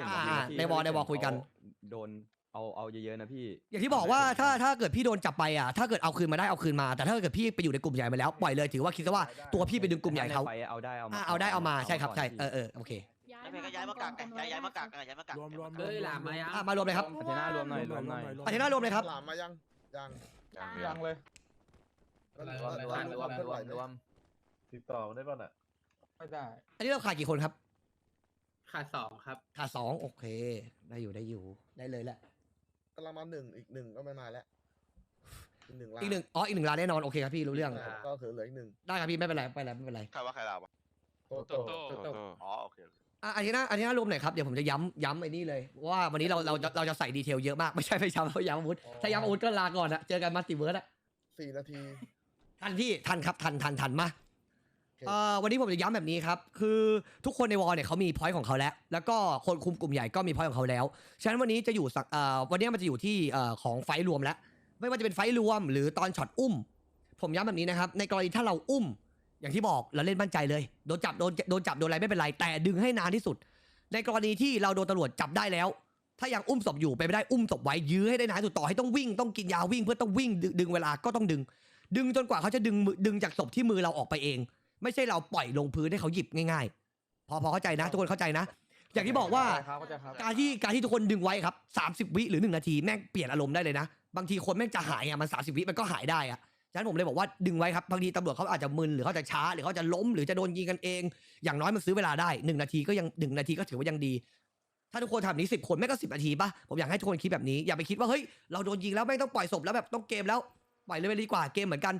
อ่าอ่าในวอลในวอลคุยกัน โดนเอาเอาเยอะๆนะพี่อย่างที่บอกว่าถ้าถ้าเกิดพี่โดนจับไปอะถ้าเกิดเอาคืนมาได้เอาคืนมา แต่ถ้าเกิดพี่ไปอยู่ในกลุ่มใหญ่มาแล้วปล่อยเลยถือว่าคิดซะว่าตัวพี่ไปดึงกลุ่มใหญ่เขาถ้ในไฟเอาได้เอามาอ่าเอาได้เอามาใช่ครับใช่ก่นเออเออโอเคแล้วเพลงก็ย้ายมากักไงย้ายย้ายมากักไงย้ายมากักรวมรวมย้ายรวมามกักเอ้ยหลามมายังอะมารวมเลยครับอาเทน่ารวมหน่อยรวมหน่อยอาเทน่ารวมเลยครับหลามมายังยังยังเลยก็รรววมมรรววมมรรววมมรวมรวมติดต่อได้ป่ะน่ะไม่ได้อันนี้เราขาดกี่คนครับ ขาดสองครับ ขาดสองโอเค ได้อยู่ได้อยู่ได้เลยแหละ กำลังมาหนึ่งอีกหนึ่งก็ไม่มาแล้วอีกหนึ่งล้านอีกหนึ่งอ๋ออีกหนึ่งล้านแน่นอนโอเคครับพี่รู้เรื่องอ่าก็คือเหลืออีกหนึ่งได้ครับพี่ไม่เป็นไรไม่เป็นไรไม่เป็นไรใครว่าใครลาวะโตโต้โตโต้ อ๋อโอเค อะอันนี้นะอันนี้นะรวมหน่อยครับเดี๋ยวผมจะย้ำย้ำไอ้นี่เลยว่าวันนี้เราเราจะเราจะใส่ดีเทลเยอะมากไม่ใช่ไม่ย้ำเราย้ำอาวุธถ้าย้ำอาวุธก็ลาก่อนอะเจอกันมัลติเวิร์สอะสี่นาที ทันพี่ทันครับทันทันทันมาโอ เอ่อวันนี้ผมจะย้ำแบบนี้ครับ คือทุกคนในวอลเนี่ยเขามีพอยต์ของเขาแล้ว แล้วก็คนคุมกลุ่มใหญ่ก็มีพอยต์ของเขาแล้ว ฉะนั้นวันนี้จะอยู่สักเอ่อวันนี้มันจะอยู่ที่เอ่อของไฟท์รวมแล้ว ไม่ว่าจะเป็นไฟท์รวมหรือตอนช็อตอุ้ม ผมย้ำแบบนี้นะครับ ในกรณีถ้าเราอุ้ม อย่างที่บอกเราเล่นมั่นใจเลย โดนจับโดนโดนจับโดนอะไรไม่เป็นไร แต่ดึงให้นานที่สุด ในกรณีที่เราโดนตำรวจจับได้แล้ว ถ้ายังอุ้มศพอยู่ไปไม่ได้อุ้มศพไว้ยื้อให้ได้นานที่สุดต่อให้ต้องวิ่งต้องกินยาวิ่งเพื่อต้องวิ่งดึงดึงเวลาก็ต้องดึง ดึงจนกว่าเขาจะดึงมือดึงจากศพที่มือเราออกไปเอง ไม่ใช่เราปล่อยลงพื้นให้เขาหยิบง่าย ๆ พอพอเข้าใจนะ ทุกคนเข้าใจนะ อย่างที่บอกว่า ครับเข้าใจครับ การที่การที่ทุกคนดึงไว้ครับ 30 วิหรือ 1 นาทีแม่งเปลี่ยนอารมณ์ได้เลยนะ บางทีคนแม่งจะหายอะมัน 30 วิมันก็หายได้อะฉะนั้นผมเลยบอกว่าดึงไว้ครับบางทีตำรวจเขาอาจจะมึนหรือเขาจะช้าหรือเขาจะล้มหรือจะโดนยิงกันเอง อย่างน้อยมันซื้อเวลาได้1นาทีก็ยังหนึ่งนาทีก็ถือว่ายังดี ถ้าทุกคนทำแบบนี้สิบคนแม่งก็สิบนาทีปะผมอยากให้ทุกคนคิดแบบนี้อย่าไปคิดว่าเฮ้ยเราโดนยิงแล้วแม่งต้องปล่อยศพแล้วแบบต้องเกมแล้วปล่อยเลยไปดีกว่าเกมเหมือนกัน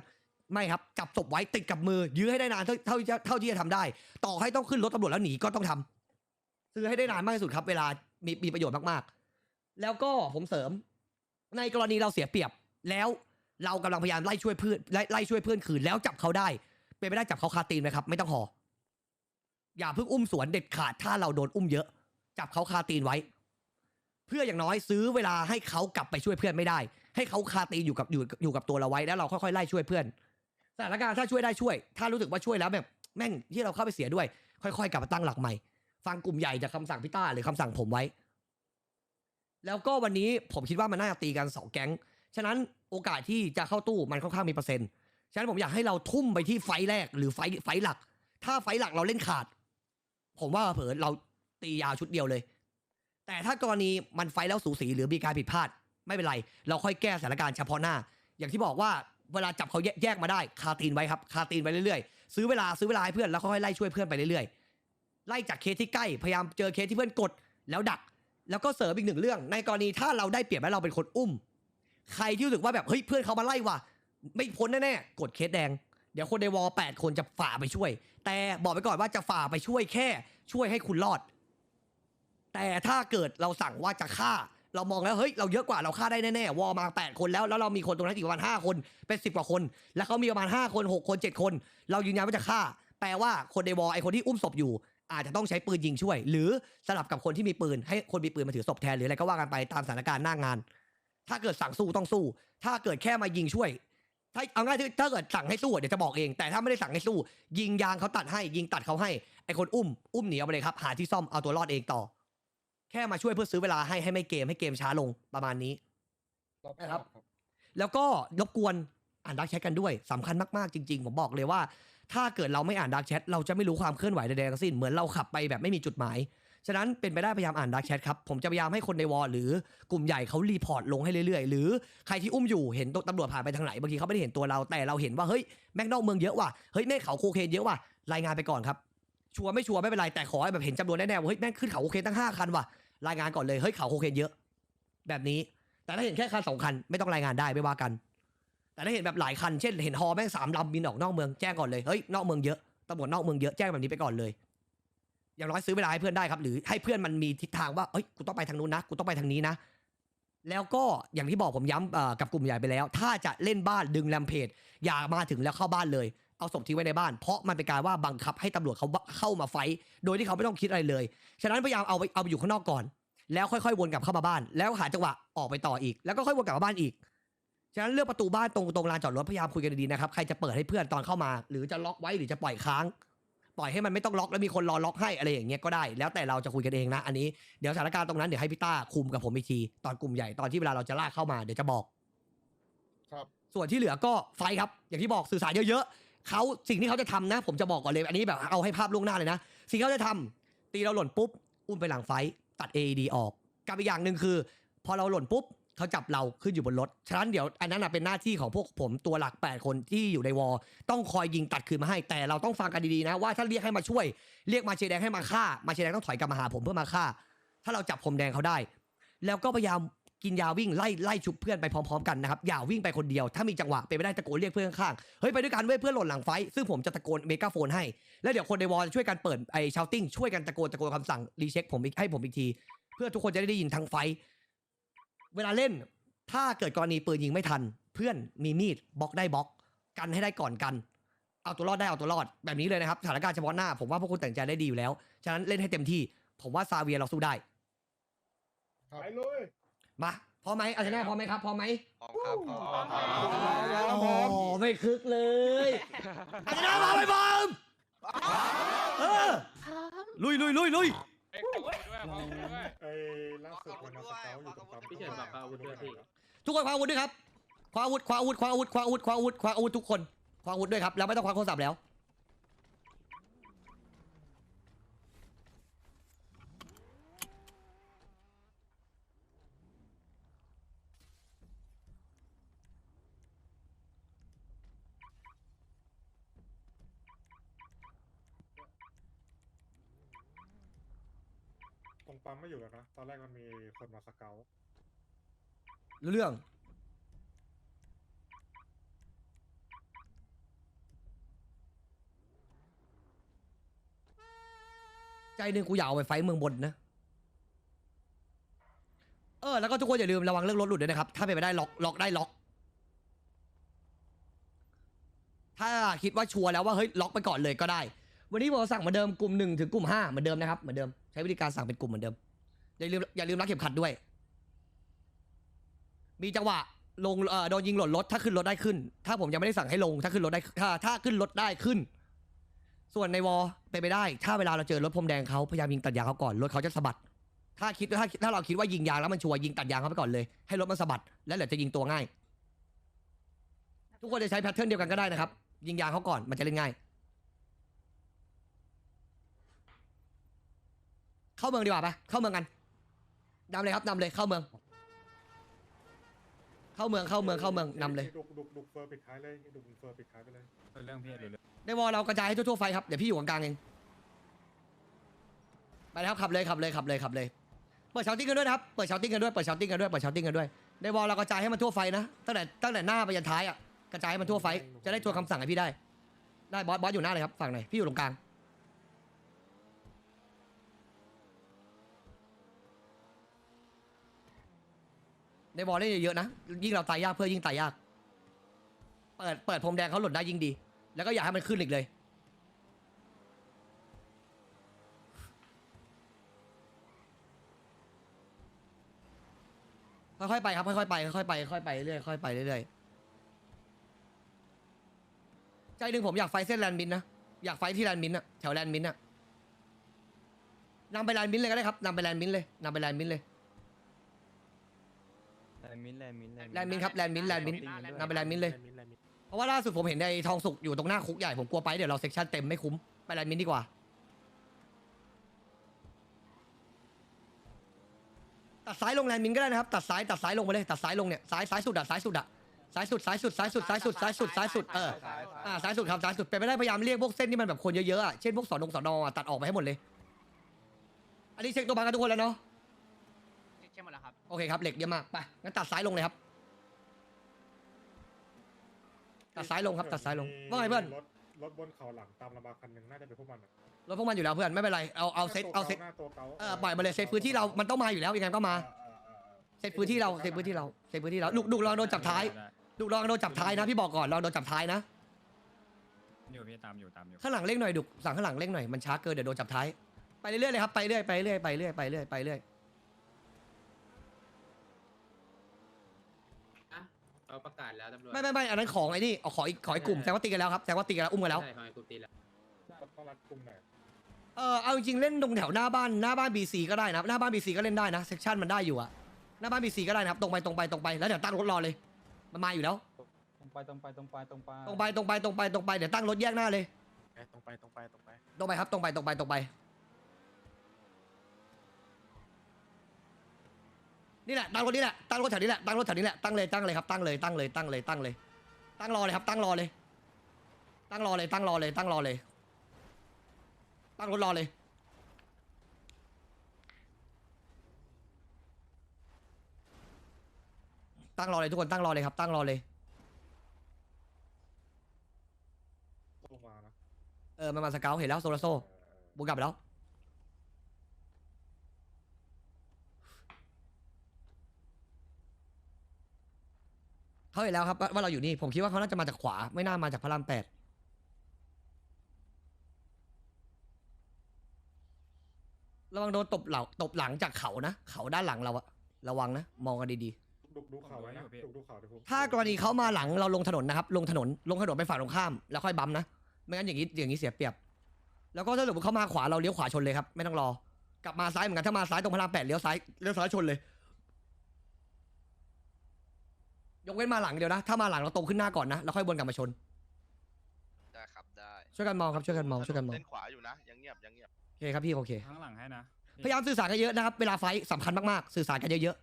ไม่ครับจับศพไว้ติดกับมือ ยื้อให้ได้นานเท่าเท่าที่จะเท่าที่จะทำได้ ต่อให้ต้องขึ้นรถตำรวจแล้วหนีก็ต้องทำซื้อให้ได้นานมากที่สุดครับ เวลามีมีประโยชน์มากๆ แล้วก็ผมเสริม ในกรณีเราเสียเปรียบแล้วเรากำลังพยายามไล่ช่วยเพื่อนไล่ไล่ช่วยเพื่อนคืนแล้วจับเขาได้ เป็นไม่ได้จับเขาคาตีนนะครับ ไม่ต้องห่ออย่าเพิ่งอุ้มสวนเด็ดขาดถ้าเราโดนอุ้มเยอะ จับเขาคาตีนไว้ เพื่ออย่างน้อยซื้อเวลาให้เขากลับไปช่วยเพื่อนไม่ได้ ให้เขาคาตีนอยู่กับอยู่อยู่กับตัวเราไว้แล้วเราค่อยๆไล่ช่วยเพื่อน สถานการณ์ถ้าช่วยได้ช่วย ถ้ารู้สึกว่าช่วยแล้วแบบแม่งที่เราเข้าไปเสียด้วย ค่อยๆ กลับมาตั้งหลักใหม่ ฟังกลุ่มใหญ่จากคำสั่งพี่ต้าหรือคำสั่งผมไว้ แล้วก็วันนี้ผมคิดว่ามันน่าจะตีกันสองแก๊ง ฉะนั้นโอกาสที่จะเข้าตู้มันค่อนข้างมีเปอร์เซ็นต์ ฉะนั้นผมอยากให้เราทุ่มไปที่ไฟแรกหรือไฟไฟหลัก ถ้าไฟหลักเราเล่นขาด ผมว่าเผลอเราตียาวชุดเดียวเลย แต่ถ้ากรณีมันไฟแล้วสูสีหรือมีการผิดพลาด ไม่เป็นไร เราค่อยแก้สถานการณ์เฉพาะหน้า อย่างที่บอกว่า เวลาจับเขาแยแยกมาได้คาตีนไว้ครับคาตีนไปเรื่อยๆ ซื้อเวลาซื้อเวลาให้เพื่อนแล้วค่อยไล่ช่วยเพื่อนไปเรื่อยๆไล่จากเคสที่ใกล้พยายามเจอเคสที่เพื่อนกดแล้วดัก แล้วก็เสริมอีกหนึ่งเรื่อง ในกรณีถ้าเราได้เปรียบแล้วเราเป็นคนอุ้ม ใครที่รู้สึกว่าแบบเฮ้ยเพื่อนเขามาไล่ว่ะไม่พ้นแน่ๆกดเคสแดงเดี๋ยวคนในวอลแปดคนจะฝ่าไปช่วย แต่บอกไปก่อนว่าจะฝ่าไปช่วยแค่ ช่วยให้คุณรอด แต่ถ้าเกิดเราสั่งว่าจะฆ่า เรามองแล้วเฮ้ยเราเยอะกว่าเราฆ่าได้แน่ๆวอลมาแปดคนแล้วแล้วเรามีคนตรงนั้นอีกประมาณห้าคนเป็นสิบกว่าคน แล้วเขามีประมาณห้าคนหกคนเจ็ดคน เรายืนยันว่าจะฆ่า แปลว่าคนในวอลไอคนที่อุ้มศพอยู่ อาจจะต้องใช้ปืนยิงช่วย หรือสลับกับคนที่มีปืน ให้คนมีปืนมาถือศพแทนหรืออะไรก็ว่ากันไปตามสถานการณ์หน้างาน ถ้าเกิดสั่งสู้ต้องสู้ ถ้าเกิดแค่มายิงช่วย ถ้าเอาง่ายๆถ้าเกิดสั่งให้สู้เดี๋ยวจะบอกเอง แต่ถ้าไม่ได้สั่งให้สู้ ยิงยางเขาตัดให้ยิงตัดเขาให้ไอคนอุ้มอุ้มหนีเอาไปเลยครับหาที่ซ่อมเอาตัวรอดเองต่อ แค่มาช่วยเพื่อซื้อเวลาให้ให้ไม่เกมให้เกมช้าลงประมาณนี้รอบนะครับ แล้วก็รบกวนอ่านดักแชทกันด้วยสำคัญมากๆจริง ๆ ผมบอกเลยว่า ถ้าเกิดเราไม่อ่านดักแชทเราจะไม่รู้ความเคลื่อนไหวใดๆทั้งสิ้นเหมือนเราขับไปแบบไม่มีจุดหมายฉะนั้นเป็นไปได้พยายามอ่านดักแชทครับ ผมจะพยายามให้คนในวอลหรือกลุ่มใหญ่เขารีพอร์ตลงให้เรื่อยๆ หรือใครที่อุ้มอยู่เห็นตำรวจผ่านไปทางไหนบางทีเขาไม่ได้เห็นตัวเราแต่เราเห็นว่าเฮ้ยแม่งนอกเมืองเยอะว่ะเฮ้ยแม่งเขาโคเคนเยอะว่ะรายงานไปก่อนครับชัวร์ไม่ชัวร์ไม่เป็นไรแต่ขอให้แบบเห็นจำนวนแน่ๆว่าเฮ้ยแม่งขึ้นเขาโคเคนตั้งห้าคันว่ะ รายงานก่อนเลยเฮ้ยเขาโคเคนเยอะ แบบนี้ แต่ถ้าเห็นแค่คันสองคันไม่ต้องรายงานได้ไม่ว่ากัน แต่ถ้าเห็นแบบหลายคันเช่นเห็นฮอแม่งสามลำบินออกนอกเมืองแจ้งก่อนเลยเฮ้ยนอกเมืองเยอะตำรวจนอกเมืองเยอะแจ้งแบบนี้ไปก่อนเลย อย่างน้อยซื้อเวลาให้เพื่อนได้ครับ หรือให้เพื่อนมันมีทิศทางว่าเฮ้ยกูต้องไปทางนู้นนะกูต้องไปทางนี้นะ แล้วก็อย่างที่บอกผมย้ำกับกลุ่มใหญ่ไปแล้ว ถ้าจะเล่นบ้านดึงแรมเพจอย่ามาถึงแล้วเข้าบ้านเลย เอาศพทิ้งไว้ในบ้าน เพราะมันเป็นการว่าบังคับให้ตำรวจเขาเข้ามาไฟท์โดยที่เขาไม่ต้องคิดอะไรเลย ฉะนั้นพยายามเอาไปเอาไปอยู่ข้างนอกก่อน แล้วค่อยๆวนกลับเข้ามาบ้าน แล้วหาจังหวะออกไปต่ออีก แล้วก็ค่อยวนกลับมาบ้านอีก ฉะนั้นเลือกประตูบ้านตรงตรงลานจอดรถพยายามคุยกันดีๆนะครับ ใครจะเปิดให้เพื่อนตอนเข้ามา หรือจะล็อกไว้หรือจะปล่อยค้าง ปล่อยให้มันไม่ต้องล็อกแล้วมีคนรอล็อกให้อะไรอย่างเงี้ยก็ได้ แล้วแต่เราจะคุยกันเองนะ อันนี้ เดี๋ยวสถานการณ์ตรงนั้นเดี๋ยวให้พี่ต้าคุมกับผมอีกที ตอนกลุ่มใหญ่ตอนที่เวลาเราจะลากเข้ามาเดี๋ยวจะบอก ครับ ส่วนที่เหลือก็ไฟครับ อย่างที่บอกสื่อสารเยอะๆ เขาสิ่งที่เขาจะทำนะ ผมจะบอกก่อนเลยอันนี้แบบเอาให้ภาพล่วงหน้าเลยนะ สิ่งที่เขาจะทำตีเราหล่นปุ๊บ อุ้มไปหลังไฟตัด AED ออกกับอีกอย่างหนึ่งคือ พอเราหล่นปุ๊บเขาจับเราขึ้นอยู่บนรถ ฉะนั้นเดี๋ยวอันนั้นเป็นหน้าที่ของพวกผมตัวหลัก 8 คนที่อยู่ในวอลต้องคอยยิงตัดคืนมาให้ แต่เราต้องฟังกันดีๆนะ ว่าถ้าเรียกให้มาช่วย เรียกมาเชแดงให้มาฆ่า มาเชแดงต้องถอยกลับมาหาผมเพื่อมาฆ่า ถ้าเราจับพรมแดงเขาได้ แล้วก็พยายาม กินยาวิ่งไล่ไล่ชุบเพื่อนไปพร้อมๆกันนะครับอย่าวิ่งไปคนเดียว ถ้ามีจังหวะเป็นไปได้ตะโกนเรียกเพื่อนข้างๆเฮ้ยไปด้วยกันเว้ยเพื่อนหล่นหลังไฟซึ่งผมจะตะโกนเมกาโฟนให้แล้วเดี๋ยวคนในวอลจะช่วยกันเปิดไอ้ชาวติ้งช่วยกันตะโกนตะโกนคำสั่งรีเช็คผมอีกให้ผมอีกที เพื่อทุกคนจะได้ได้ยินทั้งไฟ เวลาเล่น ถ้าเกิดกรณีปืนยิงไม่ทัน เพื่อนมีมีดบล็อกได้บล็อก กันให้ได้ก่อนกันเอาตัวรอดได้เอาตัวรอดแบบนี้เลยนะครับสถานการณ์เฉพาะหน้าผมว่าพวกคุณแต่งใจได้ดีอยู่แล้ว ฉะนั้นเล่นให้เต็มที่ ผมว่าซาเวียเราสู้ได้ไปเลย มาพร้อมไหมอาร์เซนอลพร้อมไหมครับพร้อมไหมพร้อมครับพร้อมครับโอ้ไม่คึกเลยอาร์เซนอลมาไปบอมเออลุยลุยลุยลุยเอ้ล่าสุดมันมาสเกลอยู่ตรงปั๊มพี่เฉินบอกเอาอาวุธด้วยพี่ทุกคนคว้าอาวุธด้วยครับคว้าอาวุธคว้าอาวุธคว้าอาวุธคว้าอาวุธคว้าอาวุธคว้าอาวุธทุกคนคว้าอาวุธด้วยครับแล้วไม่ต้องคว้าโทรศัพท์แล้ว ตรงปั๊มไม่อยู่แล้วนะ ตอนแรกมันมีคนมาสเกลรู้เรื่อง ใจหนึ่งกูอยากเอาไปไฟท์เมืองบนนะ เออ แล้วก็ทุกคนอย่าลืมระวังเรื่องรถหลุดด้วยนะครับ ถ้าเป็นไปได้ล็อกล็อกได้ล็อก ถ้าคิดว่าชัวร์แล้วว่าเฮ้ยล็อกไปก่อนเลยก็ได้ วันนี้ผมสั่งเหมือนเดิมกลุ่มหนึ่งถึงกลุ่มห้าเหมือนเดิมนะครับเหมือนเดิมใช้วิธีการสั่งเป็นกลุ่มเหมือนเดิมอย่าลืมอย่าลืมรักเข็มขัดด้วย มีจังหวะลงเอ่อโดนยิงหล่นรถถ้าขึ้นรถได้ขึ้น ถ้าผมยังไม่ได้สั่งให้ลงถ้าขึ้นรถได้ถ้าถ้าขึ้นรถได้ขึ้น ส่วนในวอเป็นไปได้ ถ้าเวลาเราเจอรถพรมแดงเขาพยายามยิงตัดยางเขาก่อนรถเขาจะสะบัด ถ้าคิดถ้าถ้าเราคิดว่ายิงยางแล้วมันชัวร์ยิงตัดยางเขาไปก่อนเลย ให้รถมันสะบัดแล้วเดี๋ยวจะยิงตัวง่าย ทุกคนจะใช้แพทเทิร์นเดียวกันก็ได้นะครับ ยิงยางเขาก่อนมันจะเล่นง่าย เข้าเมืองดีกว่าปะเข้าเมืองกันนำเลยครับนำเลยเข้าเมือง เข้าเมืองเข้าเมืองเข้าเมืองนำเลย ดุกดุกดุกเฟอร์ปิดท้ายเลยดุกเฟอร์ปิดท้ายไปเลย เรื่องเพศหรือเรื่องในวอลเรากระจายให้ทั่วๆไฟครับ เดี๋ยวพี่อยู่กลางๆเอง ไปแล้วขับเลยขับเลยขับเลยขับเลย เปิดชาวติ้งกันด้วยนะครับ เปิดชาวติ้งกันด้วย เปิดชาวติ้งกันด้วย เปิดชาวติ้งกันด้วย ในวอลเรากระจายให้มันทั่วไฟนะ ตั้งแต่ตั้งแต่หน้าไปยันท้ายอะ กระจายให้มันทั่วไฟ จะได้ทวนคำสั่งให้พี่ได้ ได้บอสบอสอยู่หน้าเลยครับฝั่งไหน พี่อยู่ตรงกลาง ในวอลเล่นเยอะๆนะ ยิ่งเราตายยากเพื่อยิ่งตายยาก เปิดเปิดพรมแดงเขาหล่นได้ยิ่งดี แล้วก็อย่าให้มันขึ้นอีกเลย ค่อยๆไปครับค่อยๆไปค่อยๆไปค่อยๆไปเรื่อยๆค่อยๆไปเรื่อยๆใจหนึ่งผมอยากไฟเส้นแลนด์มินนะอยากไฟที่แลนด์มินอะแถวแลนด์มินอะนำไปแลนด์มินเลยก็ได้ครับนำไปแลนด์มินเลยนำไปแลนด์มินเลย นด์มินแลนด์มินแลนด์มินครับแลนด์มินแลนด์มินนำไปแลนด์มินเลยแลนด์มินแลนด์มินเพราะว่าล่าสุดผมเห็นในทองสุกอยู่ตรงหน้าคุกใหญ่ผมกลัวไปเดี๋ยวเราเซ็กชันเต็มไม่คุ้มไปแลนด์มินดีกว่า ตัดซ้ายลงแลนด์มินก็ได้นะครับ ตัดซ้ายตัดซ้ายลงไปเลยตัดซ้ายลงเนี่ยซ้ายซ้ายสุดอะซ้ายสุดอะซ้ายสุดซ้ายสุดซ้ายสุดซ้ายสุดซ้ายสุดซ้ายสุดเอออ่าซ้ายสุดครับซ้ายสุดเป็นไปได้พยายามเรียกพวกเส้นที่มันแบบคนเยอะๆอะเช่นพวกสอนงสอนออะตัดออกไปให้หมดเลย อันนี้เช็คตัวบางกันทุกคนแล้วเนาะ ใช่หมดแล้วครับ โอเคครับเหล็กเยอะมากไปงั้นตัดซ้ายลงเลยครับ ตัดซ้ายลงครับ ตัดซ้ายลงว่าไงเพื่อนรถรถบนเขาหลังตามลำบากคันหนึ่งน่าจะเป็นพวกมันอะรถพวกมันอยู่แล้วเพื่อนไม่เป็นไรเอาเอาเซตเอาเซตหน้าตัวเกาเออปล่อยมาเลยเซตพื้นที่เรามันต้องมาอยู่แล้วยังไงก็มาเออเออเออเออเซตพื้นที่เราเซตพื้นที่เราเซตพื้นที่เราลูกลูกลองโดนจับท้ายลูกลองโดนจับท้ายนะพี่บอกก่อนลองโดนจับท้ายนะอยู่พี่ตามอยู่ตามอยู่ข้างหลังเร่งหน่อยดุกสั่งข้างหลังเร่งหน่อยมันช้าเกินเดี๋ยวโดนจับท้ายไปเรื่อยๆเลยครับไปเรื่อยไปเรื่อยไปเรื่อยไปเรื่อยไปเรื่อย อะ เอาประกาศแล้วตำรวจไม่ไม่ไม่อันนั้นของไอ้นี่เอาขออีกขออีกกลุ่มแสดงว่าตีกันแล้วครับแสดงว่าตีกันแล้วอุ้มกันแล้ว ใช่ของไอ้กูตีแล้วปต้องรัดกลุ่มไหนเออเอาจริงๆเล่นตรงแถวหน้าบ้านหน้าบ้านบีซีก็ได้นะหน้าบ้านบีซีก็เล่นได้นะเซกชันมันได้อยู่อะหน้าบ้านบีซีก็ได้นะครับตรงไปตรงไปตรงไปแล้วเดี๋ยวตั้งรถรอเลย มันมาอยู่แล้ว ตรงไปตรงไปตรงไปตรงไปตรงไปตรงไปตรงไปตรงไปเดี๋ยวตั้งรถแยกหน้าเลย ตรงไปตรงไปตรงไปตรงไปครับตรงไปตรงไปตรงไป นี่แหละตั้งรถนี่แหละตั้งรถแถวนี้แหละตั้งรถแถวนี้แหละตั้งเลยตั้งเลยครับตั้งเลยตั้งเลยตั้งเลยตั้งเลย ตั้งรอเลยครับ ตั้งรอเลย ตั้งรอเลยตั้งรอเลย ตั้งรอเลย ตั้งรถรอเลยตั้งรอเลยทุกคนตั้งรอเลยครับตั้งรอเลยลงมานะเออมันมาสเกลเห็นแล้วโซลาโซเออเออบุกกลับไปแล้ว เขาเห็นแล้วครับว่าว่าเราอยู่นี่ผมคิดว่าเขาน่าจะมาจากขวา ไม่น่ามาจากพระรามแปดระวังโดนตบเหล่าตบหลังจากเขานะเขาด้านหลังเราอะระวังนะมองกันดีดูดูข่าวไว้นะดูดูข่าวเดี๋ยวผมๆ ถ้ากรณีเขามาหลังเราลงถนนนะครับ ลงถนนลงถนนไปฝั่งตรงข้ามแล้วค่อยบัมป์นะไม่งั้นอย่างนี้อย่างนี้เสียเปรียบ แล้วก็ถ้าสมมติเขามาขวาเราเลี้ยวขวาชนเลยครับไม่ต้องรอกลับมาซ้ายเหมือนกันถ้ามาซ้ายตรงพระรามแปดเลี้ยวซ้ายเลี้ยวซ้ายชนเลย ยกเว้นมาหลังเดียวนะ ถ้ามาหลังเราตรงขึ้นหน้าก่อนนะ แล้วค่อยวนกลับมาชน ได้ครับได้ช่วยกันมองครับช่วยกันมองช่วยกันมองเส้นขวาอยู่นะยังเงียบยังเงียบโอเคครับพี่โอเค ข้างหลังให้นะ พยายามสื่อสารกันเยอะนะครับเวลาไฟท์สำคัญมากๆสื่อสารกันเยอะ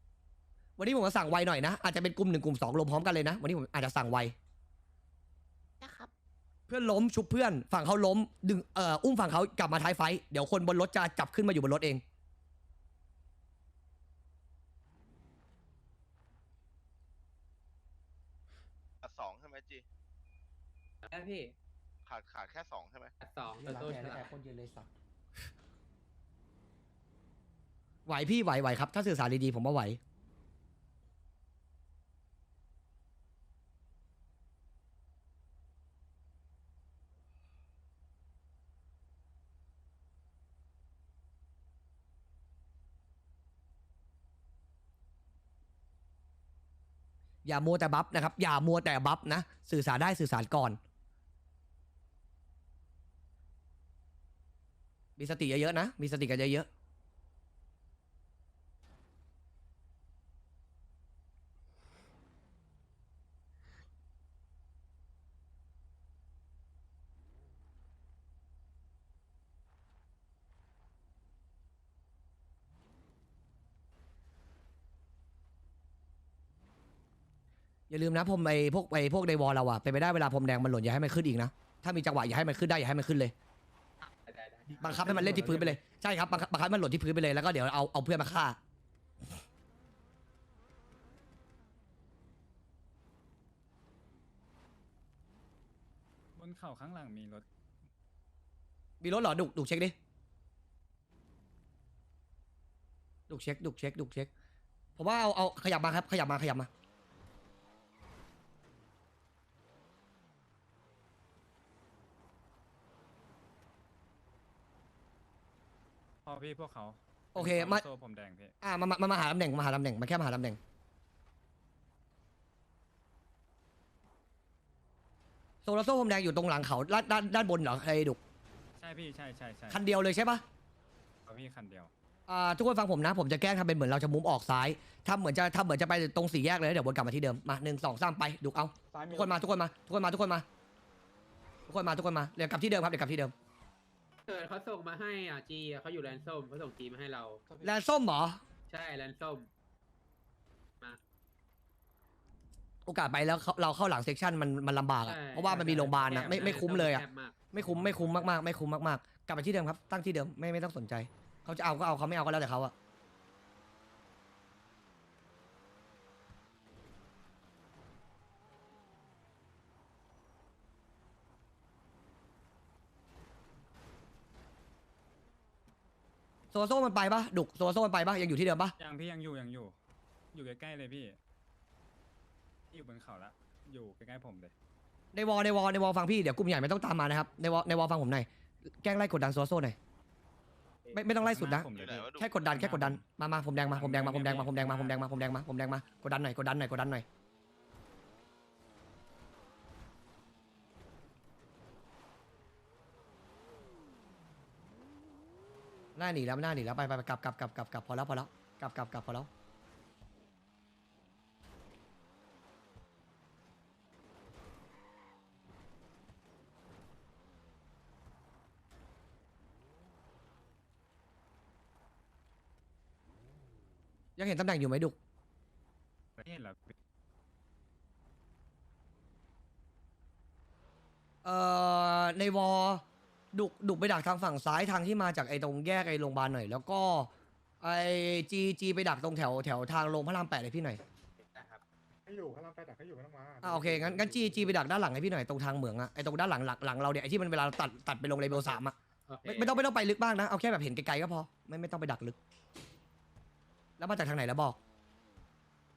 ๆวันนี้ผมจะสั่งไวหน่อยนะอาจจะเป็นกลุ่มหนึ่งกลุ่มสองลงพร้อมกันเลยนะวันนี้ผมอาจจะสั่งไวนะครับ เพื่อนล้มชุบเพื่อนฝั่งเขาล้มดึงเอ่ออุ้มฝั่งเขากลับมาท้ายไฟท์เดี๋ยวคนบนรถจะจับขึ้นมาอยู่บนรถเอง ขาดสองใช่ไหมจี ได้พี่ขาดขาดแค่สองใช่ไหมอัดสองโตโต้ฉลาดคนยืนเลยสักไหวพี่ไหวไหวครับ ถ้าสื่อสารดีๆผมว่าไหว อย่ามัวแต่บัฟนะครับ อย่ามัวแต่บัฟนะ สื่อสารได้สื่อสารก่อน มีสติเยอะๆนะ มีสติกันเยอะอย่าลืมนะผมไอพวกไอพวกในวอลเราอะเป็นไปได้เวลาผมแดงมันหล่นอย่าให้มันขึ้นอีกนะ ถ้ามีจังหวะอย่าให้มันขึ้นได้อย่าให้มันขึ้นเลย บังคับให้มันเล่นที่พื้นไปเลยใช่ครับบังคับบังคับให้มันหล่นที่พื้นไปเลยแล้วก็เดี๋ยวเอาเอาเพื่อนมาฆ่า บนเข่าข้างหลังมีรถ มีรถเหรอดุกดุกเช็คดิดุกเช็คดุกเช็คดุกเช็คผมว่าเอาเอาขยับมาครับขยับมาขยับมา อพี่พวกเขาโอเคป็นมา โซ่ผมแดงพี่ อ่ามามามามาหาตำแหน่งมาหาตำแหน่งมาแค่มาหาตำแหน่งโซลาโซ่ผมแดงอยู่ตรงหลังเขาด้านด้านด้านบนเหรอไอ้ดุกใช่พี่ใช่ใช่ใช่คันเดียวเลยใช่ปะเอาพี่คันเดียว อ่าทุกคนฟังผมนะ ผมจะแกล้งทำเป็นเหมือนเราจะมุมออกซ้ายทำเหมือนจะทำเหมือนจะไปตรงสี่แยกเลยแล้วเดี๋ยววนกลับมาที่เดิมมาหนึ่งสองสามไปดุกเอาทุกคนมาทุกคนมาทุกคนมาทุกคนมาทุกคนมาทุกคนมาเดี๋ยวกลับที่เดิมครับเดี๋ยวกลับที่เดิมเกิดเขาส่งมาให้อะจีอะเขาอยู่แลนด์ส้มเขาส่งจีมาให้เรา แลนด์ส้มเหรอ ใช่แลนด์ส้ม โอกาสไปแล้วเขาเราเข้าหลังเซกชันมันมันลำบากอะใช่เพราะว่ามันมีโรงพยาบาลนะไม่ไม่คุ้มเลยอะแคบมากไม่คุ้มไม่คุ้มมากๆไม่คุ้มมากๆกลับไปที่เดิมครับตั้งที่เดิมไม่ไม่ต้องสนใจเขาจะเอาก็เอาเขาไม่เอาก็แล้วแต่เขาอะ โซโซมันไปปะดุกโซโซมันไปปะยังอยู่ที่เดิมปะยังพี่ยังอยู่ยังอยู่ อยู่ใกล้ๆเลยพี่พี่อยู่บนเขาละอยู่ใกล้ๆผมเลย ในวอลในวอลในวอลฟังพี่เดี๋ยวกลุ่มใหญ่ไม่ต้องตามมานะครับในวอลในวอลฟังผมหน่อยแกล้งไล่กดดันโซโซหน่อยไม่ไม่ต้องไล่สุดนะแค่กดดันแค่กดดันมามาผมแดงมาผมแดงมาผมแดงมาผมแดงมาผมแดงมาผมแดงมากดดันหน่อยกดดันหน่อยกดดันหน่อย น่าหนีแล้วไม่น่าหนีแล้วไปไปไปกลับกลับกลับกลับกลับพอแล้วพอแล้วกลับกลับกลับพอแล้วยังเห็นตำแหน่งอยู่ไหมดุกไม่เห็นเหรอพี่เอ่อในวอ ดุกดุกไปดักทางฝั่งซ้ายทางที่มาจากไอ้ตรงแยกไอ้โรงพยาบาลหน่อย แล้วก็ไอ้จีจีไปดักตรงแถวแถวทางลงพระรามแปดให้พี่หน่อยนะครับให้อยู่พระรามแปดแต่ให้อยู่ไม่ต้องมาอ่าโอเคงั้นงั้นจีจีไปดักด้านหลังให้พี่หน่อยตรงทางเหมืองอะไอ้ตรงด้านหลังหลังหลังเราเนี่ยไอ้ที่มันเวลาเราตัดตัดไปลงเลเวลสามอะโอเคไม่ไม่ต้องไม่ต้องไปลึกมากนะเอาแค่แบบเห็นไกลๆก็พอไม่ไม่ต้องไปดักลึก แล้วมาจากทางไหนแล้วบอก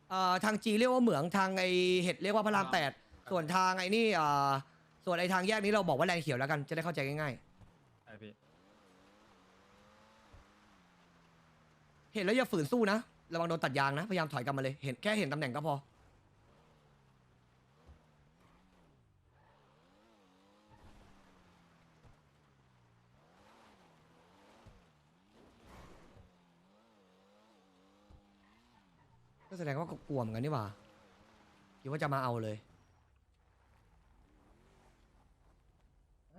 เอ่อทางจีเรียกว่าเหมืองทางไอเห็ดเรียกว่าพระรามแปดส่วนทางไอ้นี่เอ่อ ส่วนไอ้ทางแยกนี้เราบอกว่าแรงเขียวแล้วกันจะได้เข้าใจง่ายๆใช่พี่เห็นแล้วอย่าฝืนสู้นะระวังโดนตัดยางนะพยายามถอยกลับมาเลยเห็นแค่เห็นตำแหน่งก็พอ ก็แสดงว่าก็กลัวเหมือนกันนี่หว่าคิดว่าจะมาเอาเลย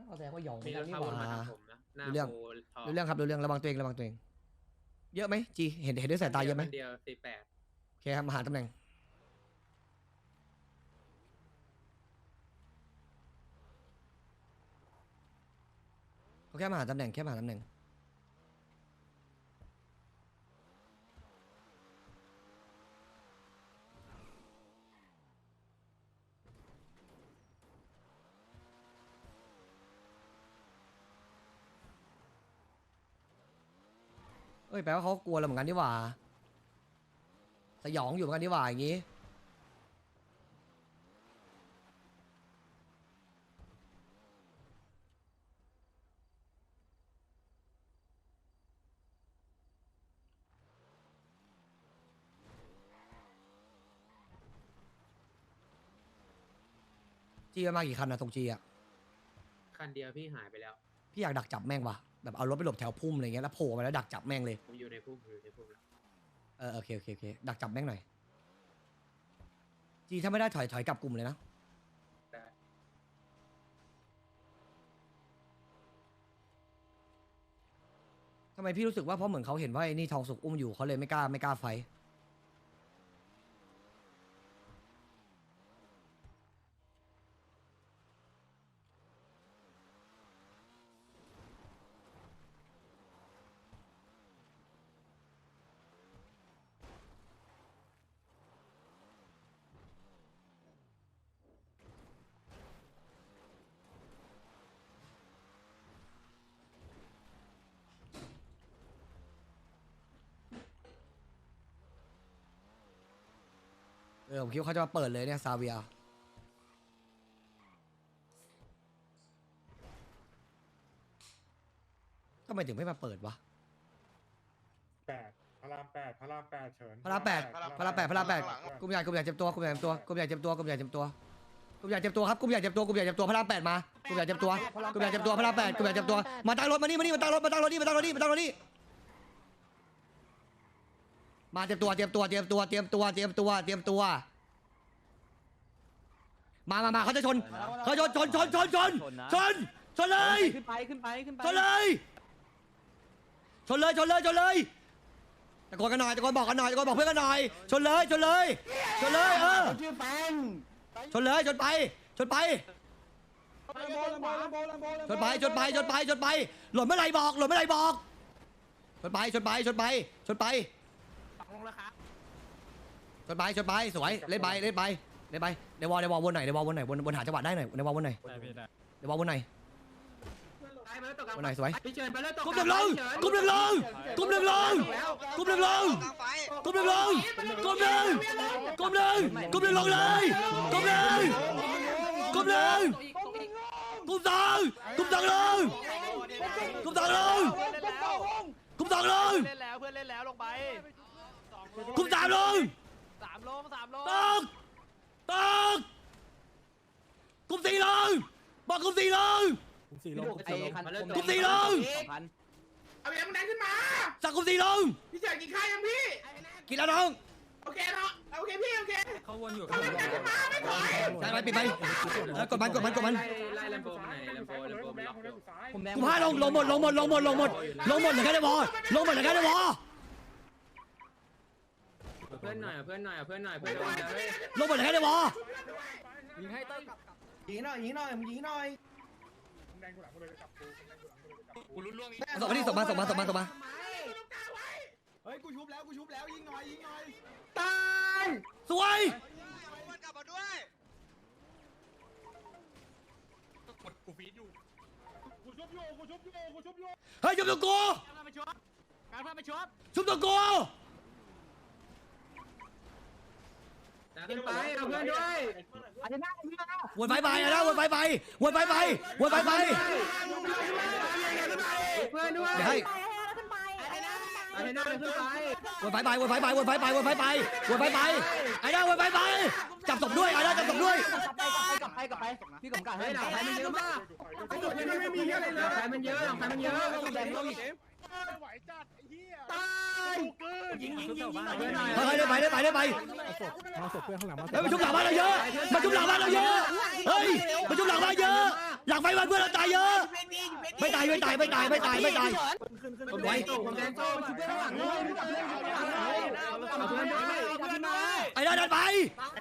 อ้าวแสดงว่าหยองเหมืมีอนรกัถนนี่เข้าหวนมาว่า ทางผมนะหน้ารู้เรื่อง โพทองรู้เรื่องครับรู้เรื่องระวังตัวเองระวังตัวเอง เยอะไหมจีเห็นเห็นด้วยสายตาเยอะไหมคันเดียวสี่แปดโอเคครับมาหาตำแหน่งเขาแค่มาหาตำแหน่งแค่มาหาตำแหน่ง อ้ยแปลว่าเขากลัวเราเหมือนกันนี่หว่า สยองอยู่เหมือนกันนี่หว่าอย่างงี้จีมันมากี่คันอะตรงจีอะคันเดียวพี่หายไปแล้ว พี่อยากดักจับแม่งว่ะ แบบเอารถไปหลบแถวพุ่มอะไรเงี้ยแล้วโผล่มาแล้วดักจับแม่งเลยผมอยู่ในพุ่มผมอยู่ในพุ่มแล้วเออโอเคโอเคโอเคดักจับแม่งหน่อยจีถ้าไม่ได้ถอยถอยกลับกลุ่มเลยนะ ได้ทำไมพี่รู้สึกว่าเพราะเหมือนเขาเห็นว่าไอ้นี่ทองสุกอุ้มอยู่เขาเลยไม่กล้าไม่กล้าไฟท์ ออผมคิดว่าเขาจะมาเปิดเลยเนี่ยซาเวียทำไมถึงไม่มาเปิดวะ แปดพระรามแปดพระรามแปดเฉินพระรามแปด พระรามแปดพระรามแปดกลุ่มใหญ่กลุ่มใหญ่เจ็บตัวกลุ่มใหญ่เจ็บตัวกลุ่มใหญ่เจ็บตัวกลุ่มใหญ่เจ็บตัวกลุ่มใหญ่เจ็บตัวครับกลุ่มใหญ่เจ็บตัวกลุ่มใหญ่เจ็บตัวพระรามแปดมากลุ่มใหญ่เจ็บตัวกลุ่มใหญ่เจ็บตัวพระรามแปดกลุ่มใหญ่เจ็บตัวมาตั้งรถมานี่มานี่มาตั้งรถมาตั้งรถนี่มาตั้งรถนี่มาตั้งรถนี่ มาเตรียมตัวเตรียมตัวเตรียมตัวเตรียมตัวเตรียมตัวเตรียมตัว มามามาเขาจะชนเขาชนชนชนชนชนชนชนเลยขึ้นไปขึ้นไปขึ้นไปชนเลยชนเลยชนเลยชนเลยตะโกนกันหน่อยตะโกนบอกกันหน่อยตะโกนบอกเพื่อนกันหน่อยชนเลยชนเลยชนเลยเออชื่อแฟงชนเลยชนไปชนไปชนไปชนไปชนไปชนไปหล่นเมื่อไหรบอกหล่นเมื่อไหรบอกชนไปชนไปชนไปชนไป ชนไปชนไปสวยเล่นไปเล่นไปเล่นไปในวอลในวอลวนไหนในวอลวนไหนวนวนหาจังหวะได้หน่อยในวอลวนไหนได้พี่ได้ในวอลวนไหนไปมาแล้วตกกลางวันไหนสวยพี่เชิญไปแล้วตกกลุ่มหนึ่งลงกลุ่มหนึ่งลงกลุ่มหนึ่งลงกลุ่มหนึ่งลงกลุ่มหนึ่งลงกลุ่มหนึ่งกลุ่มหนึ่งกลุ่มหนึ่งลงเลยกลุ่มหนึ่งกลุ่มหนึ่งกลุ่มสองกลุ่มสองลงกลุ่มสองลงกลุ่มสองลงเล่นแล้วเพื่อนเล่นแล้วลงไปกลุ่มสามลง สามลงสามลงตกตกกลุ่มสี่ลงบอกกลุ่มสี่ลงไอ้คันกลุ่มสี่ลงสองพันเอาเอ็มแดงขึ้นมาสักกุมสีลงพี่เฉินกินข้าวยังพี่กินแล้วน้องโอเคเนาะโอเคพี่โอเคเขาวนอยู่เอาเอ็มแดงขึ้นมาไม่ถอยใช่ไหมปิดไปเออกดมันกดมันกดมันไล่ไล่แลมโบมาไหนแลมโบแลมโบมันล็อกอยู่ผมแดงกูพาลงลงหมดลงหมดลงหมดลงหมดลงหมดเหลือแค่ในวอลงหมดเหลือแค่ในวอเอา เพื่อนหน่อยเอาเพื่อนหน่อยเอาเพื่อนหน่อยเพื่อนโดนแล้วเฮ้ยลงหมดเหลือแค่ในวอยิงให้เต้ยยิงหน่อยยิงหน่อยมึงยิงหน่อยแดงกูหลังกูเลยจับกูแดงกูหลังกูเลยจับกูส่งมาดิส่งมาส่งมาส่งมาส่งมาเฮ้ยกูชุบแล้วกูชุบแล้วยิงหน่อยยิงหน่อยตายสวยกลับมาด้วยกูชุบอยู่กูชุบอยู่กูชุบอยู่เฮ้ยชุบตัวกูการพาไปชดการพาไปชดชุบตัวกู ดัน ขึ้นไปเอาเพื่อนด้วยอาจจะน่าจะมีนะวนไปไปนะวนไปไปวนไปไปวนไปไปเพื่อนด้วยเดี๋ยวให้ขึ้นไปเอาให้หน้าขึ้นไปวนไปไปวนไปไปวนไปไปวนไปไปวนไปไปไอ้ด้าวนไปไปจับศพด้วยไอ้ด้าจับศพด้วยกลับไปกลับไปกลับไปกลับไปพี่กำกับเฮ้ให้ยหลังไฟมันเยอะมากไอ้ตัวนี้ไม่มีอะไรเลหลัยงไฟมันเยอะหลังไฟมันเยอะแดงลงอีกไหวจัดไอ้เหี้ย ตายยิงยิงยิงยิงเอาเพื่อนหน่อยเฮ้ยได้ไปได้ไปได้ไปมาศพเพื่อนข้างหลังมาเฮ้ยมาชุบหลังบ้านเราเยอะมาชุบหลังบ้านเราเยอะเฮ้ยมาชุบหลังบ้านเยอะ หลังไฟวันเพื่อนเราตายเยอะไม่ตายไม่ตายไม่ตายไม่ตายไม่ตายผมแดงโตผมแดงโตชุบเพื่อนข้างหลังด้วยเอาเพื่อนด้วยไอ้ด้าดันไป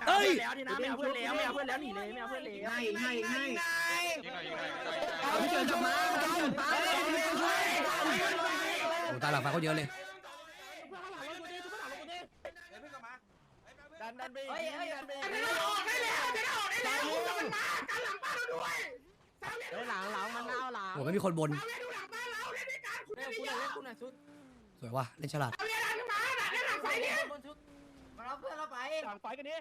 เฮ้ยแล้วนี่นะไม่เอาเพื่อนแล้วไม่เอาเพื่อนแล้วหนีเลยไม่เอาเพื่อนแล้วให้ให้ให้ยิงหน่อยยิงหน่อยเอาพี่เฉินกลับมา ตายหลังไฟเขาเยอะเลยดันดันไปเฮ้ยเฮ้ยดันไปจะได้ออกได้แล้วจะได้ออกได้แล้วมันมากันหลังบ้านเราด้วยเฮ้ยหลังหลังมันเอาหลังโอ้ไม่มีคนบนเอาเวียดูหลังบ้านเราเล่นด้วยกันคุณเล่ไม่นมีกูหเยน่อยอะเล่นกูหน่อยชุดสวยว่ะเล่นฉลาดเอาเวียดันขึ้นมาเล่นหลังไฟเนี่ยมารับเพื่อนเราไปหลังไฟกันดิ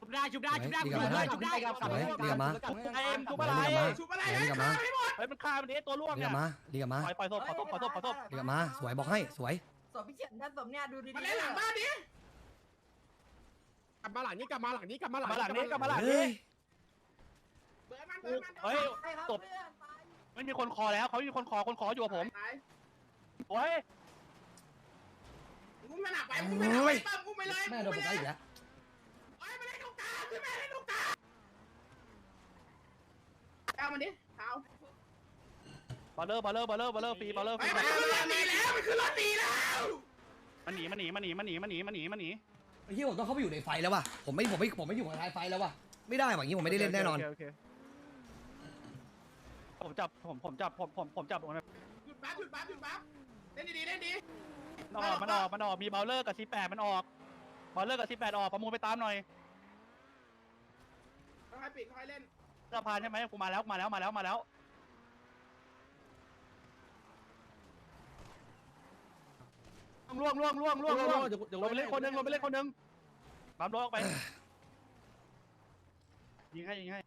ชุบได้ชุบได้ชุบได้ดีกลับมาได้ชุบได้กลับสวยดีกลับมาไอ้เอ็มชุบดีอะไรกลับมาชุบอะไรดีกลับมาให้หมดเฮ้ยมันฆ่ามันดิตัวล่วงดีกเนี่ลัยบมาดีกลับมาปล่อยปล่อยศพปล่อยศพปล่อยศพปล่อยศพดีกลับมาสวยบอกให้สวยศพพี่เฉียนด้านศพเนี่ยดูดีมาเล่นหลังบ้านดิกลับมาหลังนี้กลับมาหลังนี้กลับมาหลังมาหลังนี้กลับมาหลังเฮ้นี้ยเบิร์ดมันเบิร์ดมันเฮ้ยไปครับจบเพื่อนไปไม่มีคนคอแล้วเขามีคนคอคนคออยู่กับผมตายโอ้ยกูไม่หนักไปกูไม่หนักไปปั๊มกูไปเลยแม่โดนปกติอีกแล้ว ขึ้นมาเล่นตรงกลางเอามันดิเอาบอลเลอร์บอลเลอร์บอลเลอร์บอลเลอร์ฟรีบอลเลอร์ฟไปรีไปขึ้นรถหนีแล้วมันขึ้นรถหนีแล้วมันหนีมันหนีมันหนีมันหนีมันหนีมันหนีมันหนีไอ้ที่ผมต้องเข้าไปอยู่ในไฟแล้วว่ะผมไม่ผมไม่ผมไม่อยู่กับท้ายไฟแล้วว่ะไม่ได้ว่ะอย่างนี้ผมไม่ได้เล่นแน่นอนโเคโเคผมจับผมผมจับผมผมผมจับมันหยุดปั๊บหยุดปั๊บหยุดปั๊บเล่นดีๆเล่นดีออกมันออกมันออกมีบอลเลอร์กับซีแปดมันออกบอลเลอร์กับซีแปดออกประมูลไปตามหน่อย ค่อยปิดค่อยเล่นสะพานใช่ไหมกูมาแล้วมาแล้วมาแล้วมาแล้วล่วงล่วงล่วงล่วงล่วงลงไปเล่นคนหนึงลงไปเล่นคนหนึงตามรถออกไปยิงให้ยิงให้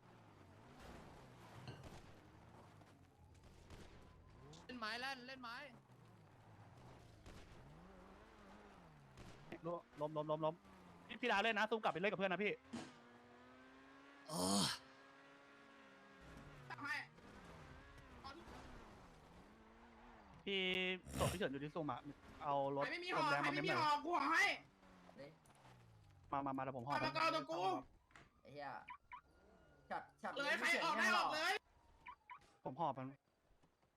เล่นไม้เล่นเล่นไม้ล้มล้มล้มล้มล้มพี่พี่ดาวเล่นนะซูมกลับไปเล่นกับเพื่อนนะพี่ อ๋อจับให้พี่ศพพี่เฉินอยู่ที่ซูมอะเอารถใครไม่มีลหอมแดงใครมาไม่เมมมีหน่อยหอกูหอให้มามามาเดี๋ยวผมห่อเอาไปมาเอาตัวกูไอ้เหี้ยช็อตช็อตเลยใครออกได้ออกเลย ผมห่อไป